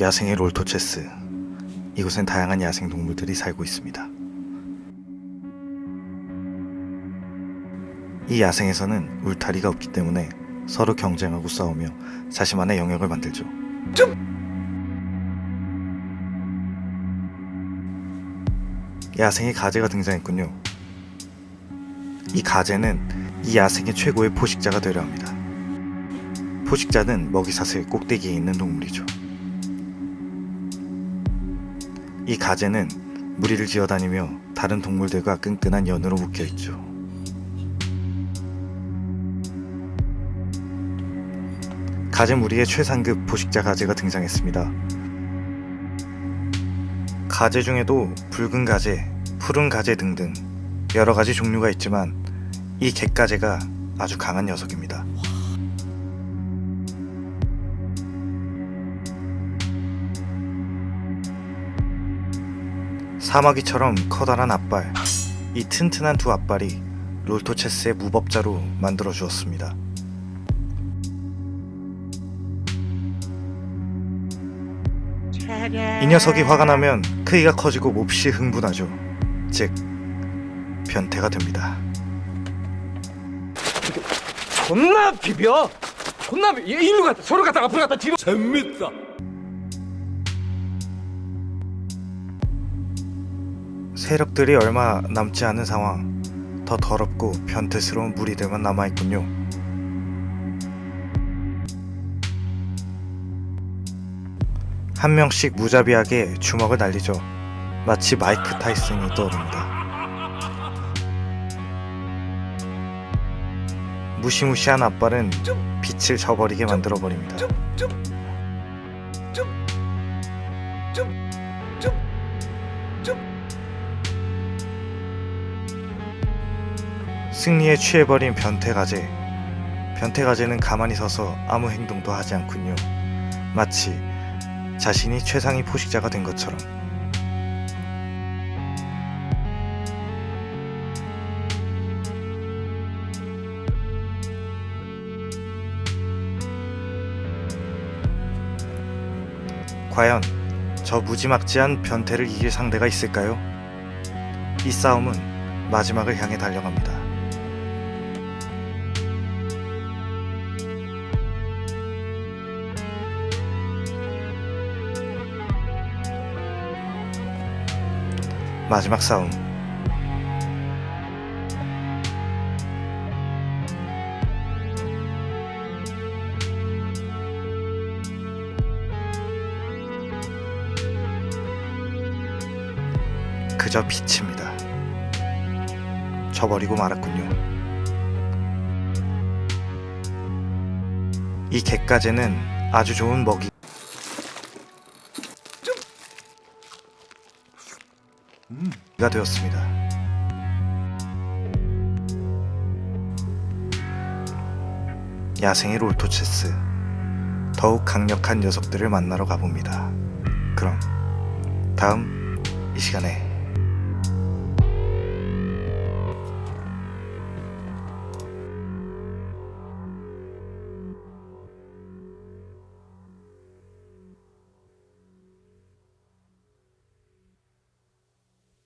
야생의 롤토체스. 이곳엔 다양한 야생 동물들이 살고 있습니다. 이 야생에서는 울타리가 없기 때문에 서로 경쟁하고 싸우며 자신만의 영역을 만들죠. 야생의 가재가 등장했군요. 이 가재는 이 야생의 최고의 포식자가 되려 합니다. 포식자는 먹이 사슬 꼭대기에 있는 동물이죠. 이 가재는 무리를 지어다니며 다른 동물들과 끈끈한 연으로 묶여 있죠. 가재 무리의 최상급 포식자 가재가 등장했습니다. 가재 중에도 붉은 가재, 푸른 가재 등등 여러 가지 종류가 있지만 이 갯가재가 아주 강한 녀석입니다. 사마귀처럼 커다란 앞발, 이 튼튼한 두 앞발이 롤토체스의 무법자로 만들어 주었습니다. 이 녀석이 화가 나면 크기가 커지고 몹시 흥분하죠. 즉, 변태가 됩니다. 존나 비벼. 존나 비. 얘 일로 갔다 저로 갔다 앞으로 갔다 뒤로. 재밌다. 세력들이 얼마 남지 않은 상황. 더 더럽고 변태스러운 무리들만 남아있군요. 한 명씩 무자비하게 주먹을 날리죠. 마치 마이크 타이슨이 떠오릅니다. 무시무시한 앞발은 빛을 저버리게 만들어 버립니다. 승리에 취해버린 변태가제. 변태가제는 가만히 서서 아무 행동도 하지 않군요. 마치 자신이 최상위 포식자가 된 것처럼. 과연 저 무지막지한 변태를 이길 상대가 있을까요? 이 싸움은 마지막을 향해 달려갑니다. 마지막 싸움. 그저 빛입니다. 져버리고 말았군요. 이 갯가재는 아주 좋은 먹이. 가 되었습니다. 야생의 롤토체스 더욱 강력한 녀석들을 만나러 가봅니다. 그럼 다음 이 시간에